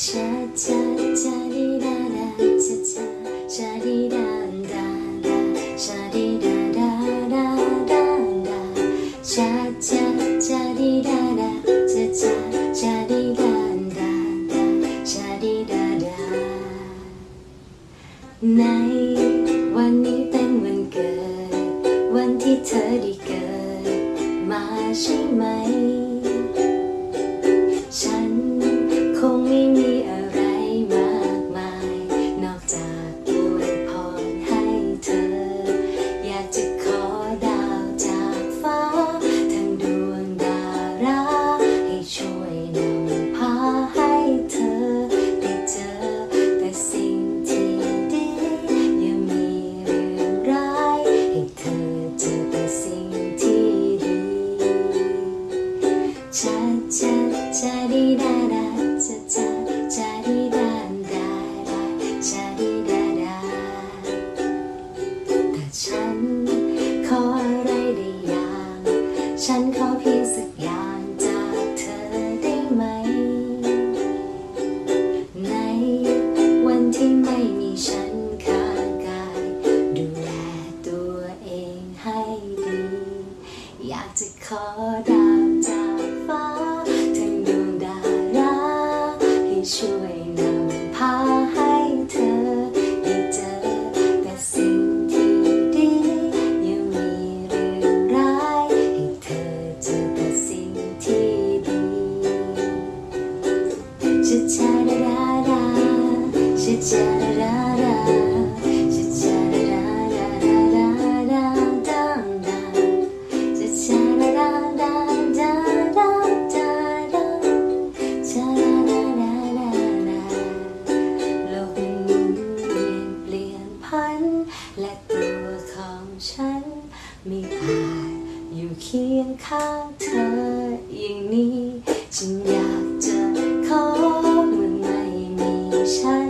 ชาชาชาดีดาดาชาชาชาดีดาดาดาชาดีดาดาดาดาาชาชาชาดีดาดาชาชาชาดีดาดาดาชาดีดาดาในวันนี้เป็นวันเกิด วันที่เธอได้เกิด มาใช่ไหม ในวันที่ไม่มีฉันข้ากาย ดูแลตัวเองให้ดี อยากจะขอดาวจากฟ้า ถึงดวงดาราให้ช่วย ชิชาดาดาดาชิชาดาดาดาชิชาดาดาดาดาดาดาดาชิชาดาดาดาดาดาดาดาชาดาดาดาดาดาโลกหมุนเวียนเปลี่ยนพันและตัวของฉันไม่อาจอยู่เคียงข้างเธออย่างนี้ฉันอยาก shine.